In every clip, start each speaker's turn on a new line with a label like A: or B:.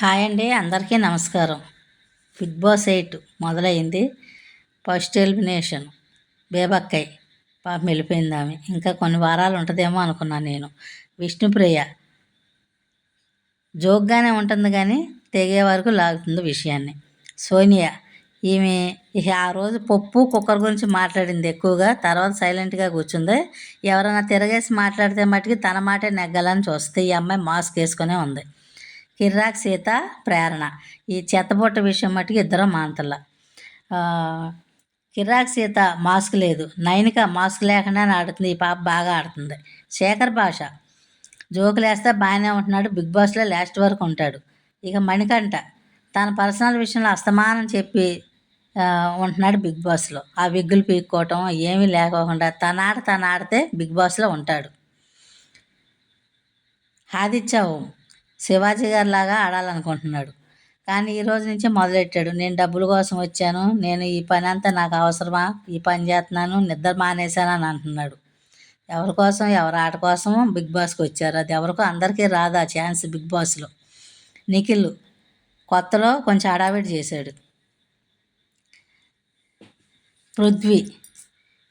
A: Hi అండి అందరికీ నమస్కారం. బిగ్ బాస్ ఎయిట్ మొదలైంది. ఫస్ట్ ఎలిమినేషన్ బేబక్కయ్ పాప వెళ్ళిపోయింది ఆమె. ఇంకా కొన్ని వారాలు ఉంటుందేమో అనుకున్నాను నేను. విష్ణుప్రియ జోక్గానే ఉంటుంది కానీ తెగే వరకు లాగుతుంది విషయాన్ని. సోనియా ఈమె ఆ రోజు పప్పు కుక్కర్ గురించి మాట్లాడింది ఎక్కువగా. తర్వాత సైలెంట్గా కూర్చుంది. ఎవరైనా తిరగేసి మాట్లాడితే మట్టుకి తన మాటే నెగ్గాలని చూస్తే ఈ అమ్మాయి మాస్క్ వేసుకునే ఉంది. కిర్రాక్ సీత ప్రేరణ. ఈ చెత్తబుట్ట విషయం మట్టుకు ఇద్దరు మాంతల. కిర్రాక్ సీత మాస్క్ లేదు. నైనిక మాస్క్ లేకుండా ఆడుతుంది. ఈ పాప బాగా ఆడుతుంది. శేఖర్ భాష. జోకులేస్తే బాగానే ఉంటున్నాడు. బిగ్ బాస్లో లాస్ట్ వరకు ఉంటాడు. ఇక మణికంఠ. తన పర్సనల్ విషయంలో అస్తమానం చెప్పి ఉంటున్నాడు బిగ్ బాస్లో. ఆ విగ్గులు పీక్కోవటం ఏమీ లేకోకుండా తన ఆట తను ఆడితే బిగ్ బాస్లో ఉంటాడు. ఆదిత్య ఓం. శివాజీ గారి లాగా ఆడాలనుకుంటున్నాడు. కానీ ఈ రోజు నుంచే మొదలెట్టాడు. నేను డబ్బుల కోసం వచ్చాను. నేను ఈ పని అంతా నాకు అవసరమా? ఈ పని చేస్తున్నాను. నిద్ర మానేశాను అని అంటున్నాడు. ఎవరి కోసం? ఎవరి ఆట కోసం? బిగ్ బాస్కి వచ్చారు. అది ఎవరికో అందరికీ రాదు ఆ ఛాన్స్ బిగ్ బాస్లో. నిఖిల్ కొత్తలో కొంచెం హడావిడి చేశాడు. పృథ్వీ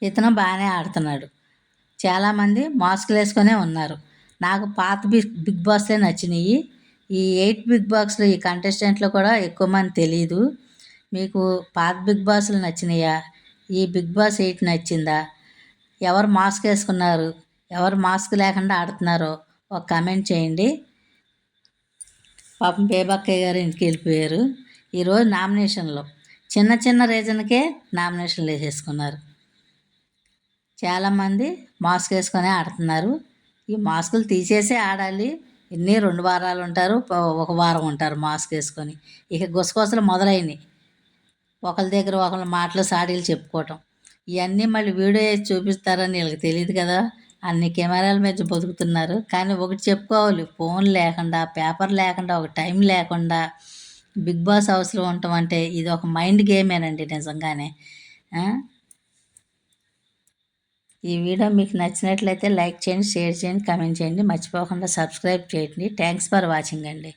A: ఇతను బాగానే ఆడుతున్నాడు. చాలామంది మాస్కులు వేసుకునే ఉన్నారు. నాకు పాత బిగ్ బిగ్ బాస్లే నచ్చినాయి. ఈ ఎయిట్ బిగ్ బాస్లో ఈ కంటెస్టెంట్లో కూడా ఎక్కువ మంది తెలియదు మీకు పాత బిగ్ బాస్లు నచ్చినాయా? ఈ బిగ్ బాస్ ఎయిట్ నచ్చిందా? ఎవరు మాస్క్ వేసుకున్నారు? ఎవరు మాస్క్ లేకుండా ఆడుతున్నారో ఒక కమెంట్ చేయండి. పాపం బేబక్కయ్య గారు ఇంటికి వెళ్ళిపోయారు. ఈరోజు నామినేషన్లో చిన్న చిన్న రీజన్కే నామినేషన్లు వేసేసుకున్నారు. చాలామంది మాస్క్ వేసుకొని ఆడుతున్నారు. ఈ మాస్కులు తీసేసే ఆడాలి. ఎన్ని రెండు వారాలు ఉంటారు ఒక వారం ఉంటారు మాస్క్ వేసుకొని. ఇక గుసగుసలు మొదలైనవి ఒకరి దగ్గర ఒకళ్ళ మాటలు సాడీలు చెప్పుకోవటం. ఇవన్నీ మళ్ళీ వీడియో వేసి చూపిస్తారని వీళ్ళకి తెలియదు కదా. అన్ని కెమెరాల మీద బతుకుతున్నారు. కానీ ఒకటి చెప్పుకోవాలి. ఫోన్ లేకుండా పేపర్ లేకుండా ఒక టైం లేకుండా బిగ్ బాస్ హౌస్లో ఉండటం అంటే ఇది ఒక మైండ్ గేమేనండి నిజంగానే. ఈ వీడియో మీకు నచ్చినట్లయితే లైక్ చేయండి షేర్ చేయండి కామెంట్ చేయండి. మర్చిపోకుండా సబ్స్క్రైబ్ చేయండి. థ్యాంక్స్ ఫర్ వాచింగ్ అండి.